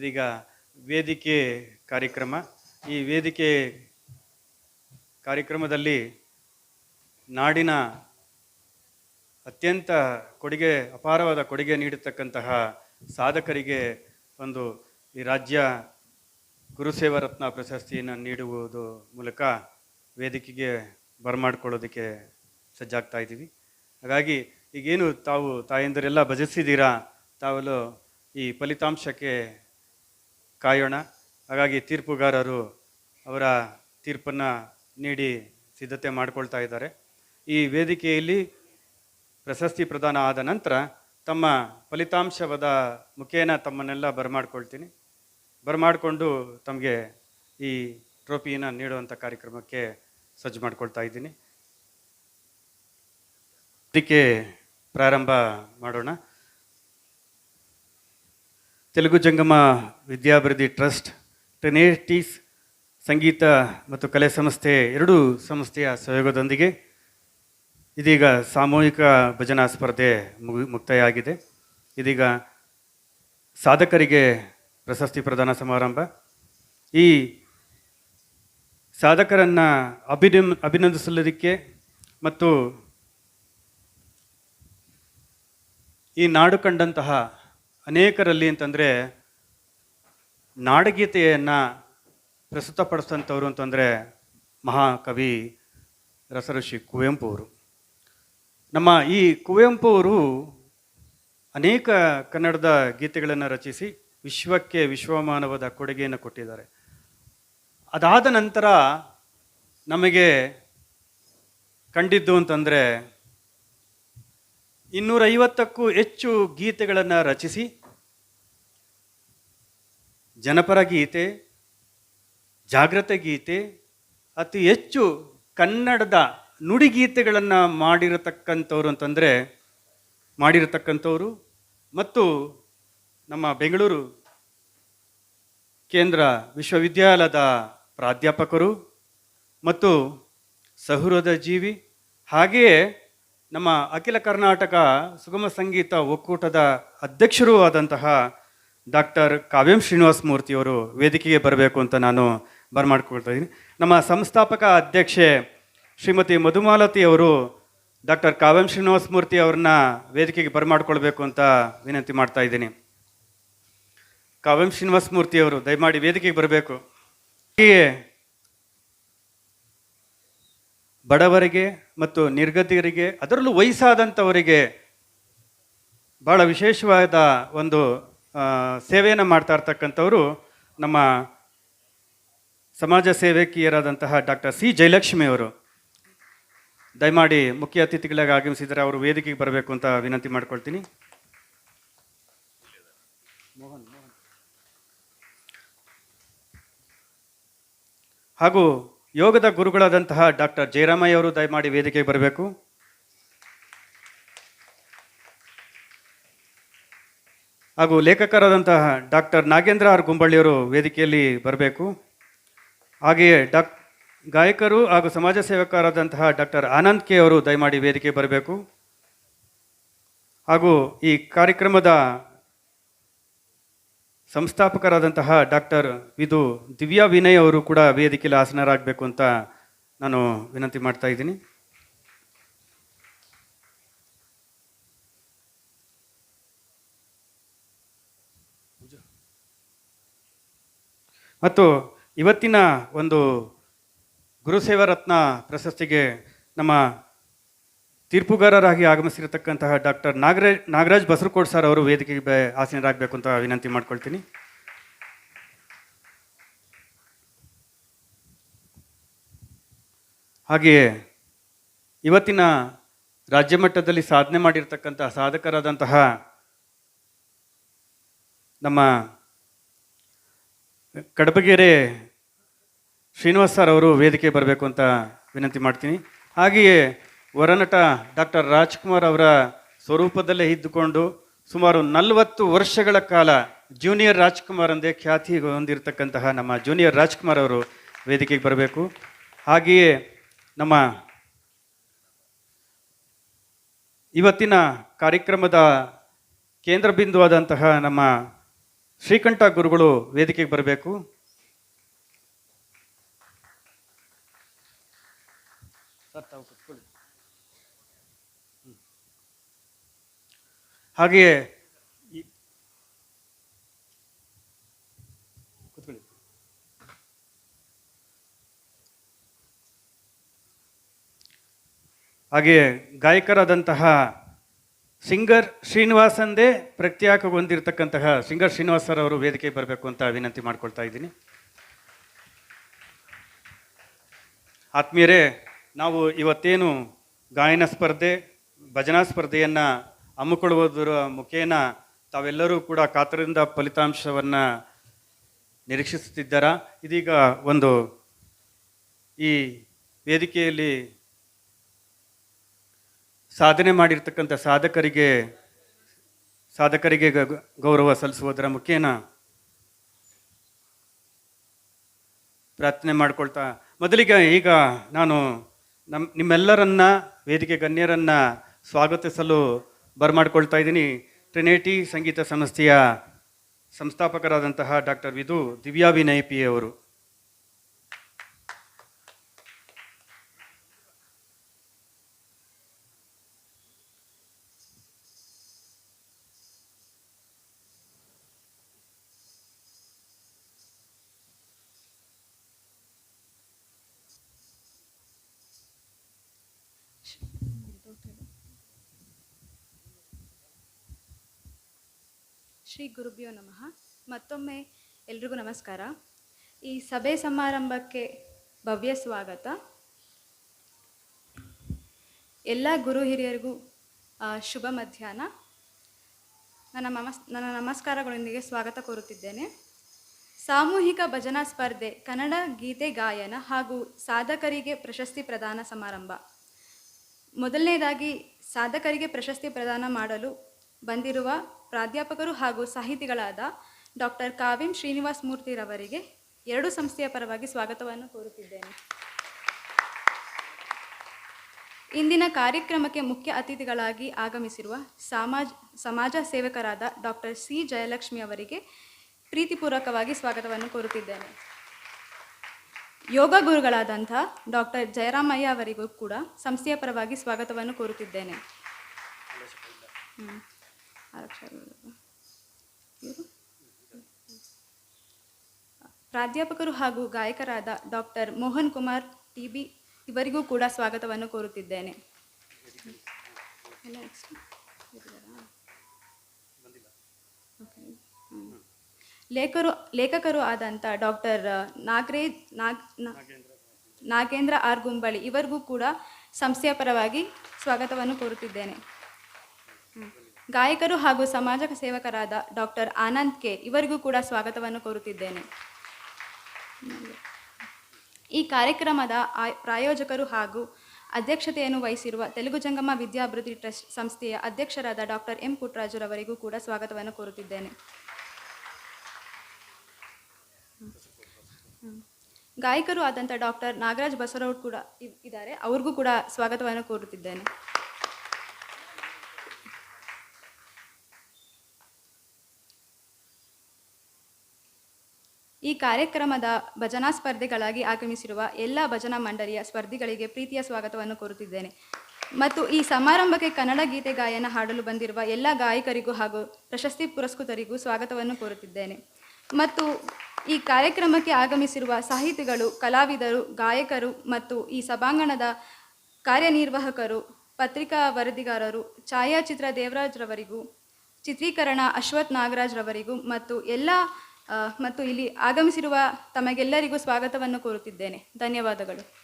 ಇದೀಗ ವೇದಿಕೆ ಕಾರ್ಯಕ್ರಮ. ಈ ವೇದಿಕೆ ಕಾರ್ಯಕ್ರಮದಲ್ಲಿ ನಾಡಿನ ಅತ್ಯಂತ ಕೊಡುಗೆ, ಅಪಾರವಾದ ಕೊಡುಗೆ ನೀಡತಕ್ಕಂತಹ ಸಾಧಕರಿಗೆ ಒಂದು ಈ ರಾಜ್ಯ ಗುರುಸೇವರತ್ನ ಪ್ರಶಸ್ತಿಯನ್ನು ನೀಡುವುದು ಮೂಲಕ ವೇದಿಕೆಗೆ ಬರಮಾಡ್ಕೊಳ್ಳೋದಕ್ಕೆ ಸಜ್ಜಾಗ್ತಾ ಇದ್ದೀವಿ. ಹಾಗಾಗಿ ಈಗೇನು ತಾವು ತಾಯಂದಿರೆಲ್ಲ ಭಜಿಸಿದ್ದೀರಾ, ತಾವೆಲ್ಲ ಈ ಫಲಿತಾಂಶಕ್ಕೆ ಕಾಯೋಣ. ಹಾಗಾಗಿ ತೀರ್ಪುಗಾರರು ಅವರ ತೀರ್ಪನ್ನು ನೀಡಿ ಸಿದ್ಧತೆ ಮಾಡಿಕೊಳ್ತಾ ಇದ್ದಾರೆ. ಈ ವೇದಿಕೆಯಲ್ಲಿ ಪ್ರಶಸ್ತಿ ಪ್ರದಾನ ಆದ ನಂತರ ತಮ್ಮ ಫಲಿತಾಂಶವಾದ ಮುಖೇನ ತಮ್ಮನ್ನೆಲ್ಲ ಬರಮಾಡ್ಕೊಳ್ತೀನಿ. ಬರಮಾಡಿಕೊಂಡು ತಮಗೆ ಈ ಟ್ರೋಫಿಯನ್ನು ನೀಡುವಂಥ ಕಾರ್ಯಕ್ರಮಕ್ಕೆ ಸಜ್ಜು ಮಾಡ್ಕೊಳ್ತಾ ಇದ್ದೀನಿ. ಇದಕ್ಕೆ ಪ್ರಾರಂಭ ಮಾಡೋಣ. ತೆಲುಗು ಜಂಗಮ ವಿದ್ಯಾಭಿವೃದ್ಧಿ ಟ್ರಸ್ಟ್, ಟ್ರಿನೇಟಿಸ್ ಸಂಗೀತ ಮತ್ತು ಕಲೆ ಸಂಸ್ಥೆ ಎರಡೂ ಸಂಸ್ಥೆಯ ಸಹಯೋಗದೊಂದಿಗೆ ಇದೀಗ ಸಾಮೂಹಿಕ ಭಜನಾ ಸ್ಪರ್ಧೆ ಮುಗಿ ಮುಕ್ತಾಯ ಆಗಿದೆ ಇದೀಗ ಸಾಧಕರಿಗೆ ಪ್ರಶಸ್ತಿ ಪ್ರದಾನ ಸಮಾರಂಭ. ಈ ಸಾಧಕರನ್ನು ಅಭಿನಂ, ಅಭಿನಂದಿಸಲಿಕ್ಕೆ ಮತ್ತು ಈ ನಾಡು ಕಂಡಂತಹ ಅನೇಕರಲ್ಲಿ ಅಂತಂದರೆ ನಾಡಗೀತೆಯನ್ನು ಪ್ರಸ್ತುತಪಡಿಸಿದಂಥವ್ರು ಅಂತಂದರೆ ಮಹಾಕವಿ ರಸಋಷಿ ಕುವೆಂಪು ಅವರು ನಮ್ಮ ಈ ಕುವೆಂಪು ಅವರು ಅನೇಕ ಕನ್ನಡದ ಗೀತೆಗಳನ್ನು ರಚಿಸಿ ವಿಶ್ವಕ್ಕೆ ವಿಶ್ವಮಾನವದ ಕೊಡುಗೆಯನ್ನು ಕೊಟ್ಟಿದ್ದಾರೆ. ಅದಾದ ನಂತರ ನಮಗೆ ಕಂಡಿದ್ದು ಅಂತಂದರೆ ಇನ್ನೂರೈವತ್ತಕ್ಕೂ ಹೆಚ್ಚು ಗೀತೆಗಳನ್ನು ರಚಿಸಿ. ಜನಪರ ಗೀತೆ, ಜಾಗೃತ ಗೀತೆ, ಅತಿ ಹೆಚ್ಚು ಕನ್ನಡದ ನುಡಿಗೀತೆಗಳನ್ನು ಮಾಡಿರತಕ್ಕಂಥವ್ರು ಅಂತಂದರೆ, ಮಾಡಿರತಕ್ಕಂಥವ್ರು ಮತ್ತು ನಮ್ಮ ಬೆಂಗಳೂರು ಕೇಂದ್ರ ವಿಶ್ವವಿದ್ಯಾಲಯದ ಪ್ರಾಧ್ಯಾಪಕರು ಮತ್ತು ಸಹೃದ ಜೀವಿ, ಹಾಗೆಯೇ ನಮ್ಮ ಅಖಿಲ ಕರ್ನಾಟಕ ಸುಗಮ ಸಂಗೀತ ಒಕ್ಕೂಟದ ಅಧ್ಯಕ್ಷರೂ ಆದಂತಹ ಡಾಕ್ಟರ್ ಕಾವ್ಯಂ ಶ್ರೀನಿವಾಸ ಮೂರ್ತಿಯವರು ವೇದಿಕೆಗೆ ಬರಬೇಕು ಅಂತ ನಾನು ಬರಮಾಡ್ಕೊಳ್ತಾ ಇದ್ದೀನಿ. ನಮ್ಮ ಸಂಸ್ಥಾಪಕ ಅಧ್ಯಕ್ಷೆ ಶ್ರೀಮತಿ ಮಧುಮಾಲತಿ ಅವರು ಡಾಕ್ಟರ್ ಕಾವ್ಯಂ ಶ್ರೀನಿವಾಸ ಮೂರ್ತಿ ಅವ್ರನ್ನ ವೇದಿಕೆಗೆ ಬರಮಾಡ್ಕೊಳ್ಬೇಕು ಅಂತ ವಿನಂತಿ ಮಾಡ್ತಾ ಇದ್ದೀನಿ. ಕಾವ್ಯಂ ಶ್ರೀನಿವಾಸ ಮೂರ್ತಿ ಅವರು, ದಯಮಾಡಿ ವೇದಿಕೆಗೆ ಬರಬೇಕು. ಬಡವರಿಗೆ ಮತ್ತು ನಿರ್ಗತಿಯರಿಗೆ, ಅದರಲ್ಲೂ ವಯಸ್ಸಾದಂಥವರಿಗೆ ಭಾಳ ವಿಶೇಷವಾದ ಒಂದು ಸೇವೆಯನ್ನು ಮಾಡ್ತಾ ಇರ್ತಕ್ಕಂಥವರು ನಮ್ಮ ಸಮಾಜ ಸೇವಕಿಯರಾದಂತಹ ಡಾಕ್ಟರ್ ಸಿ ಜಯಲಕ್ಷ್ಮಿ ಅವರು. ದಯಮಾಡಿ ಮುಖ್ಯ ಅತಿಥಿಗಳಾಗಿ ಆಗಮಿಸಿದರೆ ಅವರು ವೇದಿಕೆಗೆ ಬರಬೇಕು ಅಂತ ವಿನಂತಿ ಮಾಡ್ಕೊಳ್ತೀನಿ. ಹಾಗೂ ಯೋಗದ ಗುರುಗಳಾದಂತಹ ಡಾಕ್ಟರ್ ಜಯರಾಮಯ್ಯ ಅವರು ದಯಮಾಡಿ ವೇದಿಕೆಗೆ ಬರಬೇಕು. ಹಾಗೂ ಲೇಖಕರಾದಂತಹ ಡಾಕ್ಟರ್ ನಾಗೇಂದ್ರ ಆರ್ ಗುಂಬಳ್ಳಿಯವರು ವೇದಿಕೆಯಲ್ಲಿ ಬರಬೇಕು. ಹಾಗೆಯೇ ಡಾಕ್ ಗಾಯಕರು ಹಾಗೂ ಸಮಾಜ ಸೇವಕರಾದಂತಹ ಡಾಕ್ಟರ್ ಆನಂದ್ ಕೆ ಅವರು ದಯಮಾಡಿ ವೇದಿಕೆ ಬರಬೇಕು. ಹಾಗೂ ಈ ಕಾರ್ಯಕ್ರಮದ ಸಂಸ್ಥಾಪಕರಾದಂತಹ ಡಾಕ್ಟರ್ ವಿದು ದಿವ್ಯಾ ವಿನಯ್ ಅವರು ಕೂಡ ವೇದಿಕೆಯಲ್ಲಿ ಆಸನರಾಗಬೇಕು ಅಂತ ನಾನು ವಿನಂತಿ ಮಾಡ್ತಾ ಇದ್ದೀನಿ. ಮತ್ತು ಇವತ್ತಿನ ಒಂದು ಗುರುಸೇವಾ ರತ್ನ ಪ್ರಶಸ್ತಿಗೆ ನಮ್ಮ ತೀರ್ಪುಗಾರರಾಗಿ ಆಗಮಿಸಿರತಕ್ಕಂತಹ ಡಾಕ್ಟರ್ ನಾಗರಾಜ್ ನಾಗರಾಜ್ ಬಸರಕೋಟ್ ಸರ್ ಅವರು ವೇದಿಕೆಗೆ ಆಸನರಾಗಬೇಕು ಅಂತ ವಿನಂತಿ ಮಾಡ್ಕೊಳ್ತೀನಿ. ಹಾಗೆಯೇ ಇವತ್ತಿನ ರಾಜ್ಯ ಮಟ್ಟದಲ್ಲಿ ಸಾಧನೆ ಮಾಡಿರ್ತಕ್ಕಂತಹ ಸಾಧಕರಾದಂತಹ ನಮ್ಮ ಕಡಬಗೆರೆ ಶ್ರೀನಿವಾಸ್ ಸರ್ ಅವರು ವೇದಿಕೆ ಬರಬೇಕು ಅಂತ ವಿನಂತಿ ಮಾಡ್ತೀನಿ. ಹಾಗೆಯೇ ವರನಟ ಡಾಕ್ಟರ್ ರಾಜ್ಕುಮಾರ್ ಅವರ ಸ್ವರೂಪದಲ್ಲೇ ಇದ್ದುಕೊಂಡು ಸುಮಾರು ನಲವತ್ತು ವರ್ಷಗಳ ಕಾಲ ಜೂನಿಯರ್ ರಾಜ್ಕುಮಾರ್ ಅಂದೇ ಖ್ಯಾತಿ ಹೊಂದಿರತಕ್ಕಂತಹ ನಮ್ಮ ಜೂನಿಯರ್ ರಾಜ್ಕುಮಾರ್ ಅವರು ವೇದಿಕೆಗೆ ಬರಬೇಕು. ಹಾಗೆಯೇ ನಮ್ಮ ಇವತ್ತಿನ ಕಾರ್ಯಕ್ರಮದ ಕೇಂದ್ರ ಬಿಂದುವಾದಂತಹ ನಮ್ಮ ಶ್ರೀಕಂಠ ಗುರುಗಳು ವೇದಿಕೆಗೆ ಬರಬೇಕು. ಸರ್ ಈ- ಕೂತ್ಕೊಳ್ಳಿ. ಹಾಗೆಯೇ ಗಾಯಕರಾದಂತಹ ಸಿಂಗರ್ ಶ್ರೀನಿವಾಸಂದೇ ಪ್ರತ್ಯೇಕಗೊಂಡಿರ್ತಕ್ಕಂತಹ ಸಿಂಗರ್ ಶ್ರೀನಿವಾಸ್ ಸರ್ ಅವರು ವೇದಿಕೆಗೆ ಬರಬೇಕು ಅಂತ ವಿನಂತಿ ಮಾಡ್ಕೊಳ್ತಾ ಇದ್ದೀನಿ ಆತ್ಮೀಯರೇ, ನಾವು ಇವತ್ತೇನು ಗಾಯನ ಸ್ಪರ್ಧೆ, ಭಜನಾ ಸ್ಪರ್ಧೆಯನ್ನು ಹಮ್ಮಿಕೊಳ್ಳುವುದರ ಮುಖೇನ ತಾವೆಲ್ಲರೂ ಕೂಡ ಕಾತರದಿಂದ ಫಲಿತಾಂಶವನ್ನು ನಿರೀಕ್ಷಿಸುತ್ತಿದ್ದಾರಾ? ಇದೀಗ ಒಂದು ಈ ವೇದಿಕೆಯಲ್ಲಿ ಸಾಧನೆ ಮಾಡಿರ್ತಕ್ಕಂಥ ಸಾಧಕರಿಗೆ ಸಾಧಕರಿಗೆ ಗೌರವ ಸಲ್ಲಿಸುವುದರ ಮುಖೇನ ಪ್ರಾರ್ಥನೆ ಮಾಡಿಕೊಳ್ತಾ, ಮೊದಲಿಗೆ ಈಗ ನಾನು ನಮ್ಮ ನಿಮ್ಮೆಲ್ಲರನ್ನ, ವೇದಿಕೆ ಗಣ್ಯರನ್ನು ಸ್ವಾಗತಿಸಲು ಬರಮಾಡ್ಕೊಳ್ತಾ ಇದ್ದೀನಿ. ಟ್ರಿನೇಟಿ ಸಂಗೀತ ಸಂಸ್ಥೆಯ ಸಂಸ್ಥಾಪಕರಾದಂತಹ ಡಾಕ್ಟರ್ ವಿಧು ದಿವ್ಯಾ ವಿನಯ್ ಪಿ ಅವರು. ಶ್ರೀ ಗುರುಭ್ಯೋ ನಮಃ. ಮತ್ತೊಮ್ಮೆ ಎಲ್ರಿಗೂ ನಮಸ್ಕಾರ. ಈ ಸಭೆ ಸಮಾರಂಭಕ್ಕೆ ಭವ್ಯ ಸ್ವಾಗತ. ಎಲ್ಲ ಗುರು ಹಿರಿಯರಿಗೂ ಶುಭ ಮಧ್ಯಾಹ್ನ. ನನ್ನ ನಮಸ್, ನನ್ನ ನಮಸ್ಕಾರಗಳೊಂದಿಗೆ ಸ್ವಾಗತ ಕೋರುತ್ತಿದ್ದೇನೆ. ಸಾಮೂಹಿಕ ಭಜನಾ ಸ್ಪರ್ಧೆ, ಕನ್ನಡ ಗೀತೆ ಗಾಯನ ಹಾಗೂ ಸಾಧಕರಿಗೆ ಪ್ರಶಸ್ತಿ ಪ್ರದಾನ ಸಮಾರಂಭ. ಮೊದಲನೇದಾಗಿ ಸಾಧಕರಿಗೆ ಪ್ರಶಸ್ತಿ ಪ್ರದಾನ ಮಾಡಲು ಬಂದಿರುವ ಪ್ರಾಧ್ಯಾಪಕರು ಹಾಗೂ ಸಾಹಿತಿಗಳಾದ ಡಾಕ್ಟರ್ ಕಾವ್ಯಂ ಶ್ರೀನಿವಾಸ್ ಮೂರ್ತಿರವರಿಗೆ ಎರಡು ಸಂಸ್ಥೆಯ ಪರವಾಗಿ ಸ್ವಾಗತವನ್ನು ಕೋರುತ್ತಿದ್ದೇನೆ ಇಂದಿನ ಕಾರ್ಯಕ್ರಮಕ್ಕೆ ಮುಖ್ಯ ಅತಿಥಿಗಳಾಗಿ ಆಗಮಿಸಿರುವ ಸಮಾಜ ಸಮಾಜ ಸೇವಕರಾದ ಡಾಕ್ಟರ್ ಸಿ ಜಯಲಕ್ಷ್ಮಿ ಅವರಿಗೆ ಪ್ರೀತಿಪೂರ್ವಕವಾಗಿ ಸ್ವಾಗತವನ್ನು ಕೋರುತ್ತಿದ್ದೇನೆ ಯೋಗ ಗುರುಗಳಾದಂಥ ಡಾಕ್ಟರ್ ಜಯರಾಮಯ್ಯ ಅವರಿಗೂ ಕೂಡ ಸಂಸ್ಥೆಯ ಪರವಾಗಿ ಸ್ವಾಗತವನ್ನು ಕೋರುತ್ತಿದ್ದೇನೆ. ಆರಕ್ಷಕರು. ಪ್ರಾಧ್ಯಾಪಕರು ಹಾಗೂ ಗಾಯಕರಾದ ಡಾಕ್ಟರ್ ಮೋಹನ್ ಕುಮಾರ್ ಟಿಬಿ ಇವರಿಗೂ ಕೂಡ ಸ್ವಾಗತವನ್ನು ಕೋರುತ್ತಿದ್ದೇನೆ. ಲೇಖರು, ಲೇಖಕರು ಆದಂಥ ಡಾಕ್ಟರ್ ನಾಗ್ರೇಜ್ ನಾಗ್ ನಾಗೇಂದ್ರ ಆರ್ ಗುಂಬಳಿ ಇವರಿಗೂ ಕೂಡ ಸಂಸ್ಥೆಯ ಪರವಾಗಿ ಸ್ವಾಗತವನ್ನು ಕೋರುತ್ತಿದ್ದೇನೆ. ಗಾಯಕರು ಹಾಗೂ ಸಮಾಜ ಸೇವಕರಾದ ಡಾಕ್ಟರ್ ಆನಂದ್ ಕೆ ಇವರಿಗೂ ಕೂಡ ಸ್ವಾಗತವನ್ನು ಕೋರುತ್ತಿದ್ದೇನೆ. ಈ ಕಾರ್ಯಕ್ರಮದ ಪ್ರಾಯೋಜಕರು ಹಾಗೂ ಅಧ್ಯಕ್ಷತೆಯನ್ನು ವಹಿಸಿರುವ ತೆಲುಗು ಜಂಗಮ ವಿದ್ಯಾಭಿವೃದ್ಧಿ ಟ್ರಸ್ಟ್ ಸಂಸ್ಥೆಯ ಅಧ್ಯಕ್ಷರಾದ ಡಾಕ್ಟರ್ ಎಂ ಪುಟ್ಟರಾಜುರವರಿಗೂ ಕೂಡ ಸ್ವಾಗತವನ್ನು ಕೋರುತ್ತಿದ್ದೇನೆ. ಗಾಯಕರು ಆದಂಥ ಡಾಕ್ಟರ್ ನಾಗರಾಜ್ ಬಸರೌಡ್ ಕೂಡ ಇದ್ದಾರೆ. ಅವ್ರಿಗೂ ಕೂಡ ಸ್ವಾಗತವನ್ನು ಕೋರುತ್ತಿದ್ದೇನೆ. ಈ ಕಾರ್ಯಕ್ರಮದ ಭಜನಾ ಸ್ಪರ್ಧೆಗಳಾಗಿ ಆಗಮಿಸಿರುವ ಎಲ್ಲ ಭಜನಾ ಮಂಡಳಿಯ ಸ್ಪರ್ಧಿಗಳಿಗೆ ಪ್ರೀತಿಯ ಸ್ವಾಗತವನ್ನು ಕೋರುತ್ತಿದ್ದೇನೆ. ಮತ್ತು ಈ ಸಮಾರಂಭಕ್ಕೆ ಕನ್ನಡ ಗೀತೆ ಗಾಯನ ಹಾಡಲು ಬಂದಿರುವ ಎಲ್ಲ ಗಾಯಕರಿಗೂ ಹಾಗೂ ಪ್ರಶಸ್ತಿ ಪುರಸ್ಕೃತರಿಗೂ ಸ್ವಾಗತವನ್ನು ಕೋರುತ್ತಿದ್ದೇನೆ. ಮತ್ತು ಈ ಕಾರ್ಯಕ್ರಮಕ್ಕೆ ಆಗಮಿಸಿರುವ ಸಾಹಿತಿಗಳು, ಕಲಾವಿದರು, ಗಾಯಕರು ಮತ್ತು ಈ ಸಭಾಂಗಣದ ಕಾರ್ಯನಿರ್ವಾಹಕರು, ಪತ್ರಿಕಾ ವರದಿಗಾರರು, ಛಾಯಾಚಿತ್ರ ದೇವರಾಜ್ರವರಿಗೂ ಚಿತ್ರೀಕರಣ ಅಶ್ವಥ್ ನಾಗರಾಜ್ರವರಿಗೂ ಮತ್ತು ಎಲ್ಲ ಮತ್ತು ಇಲ್ಲಿ ಆಗಮಿಸಿರುವ ತಮಗೆಲ್ಲರಿಗೂ ಸ್ವಾಗತವನ್ನು ಕೋರುತ್ತಿದ್ದೇನೆ. ಧನ್ಯವಾದಗಳು.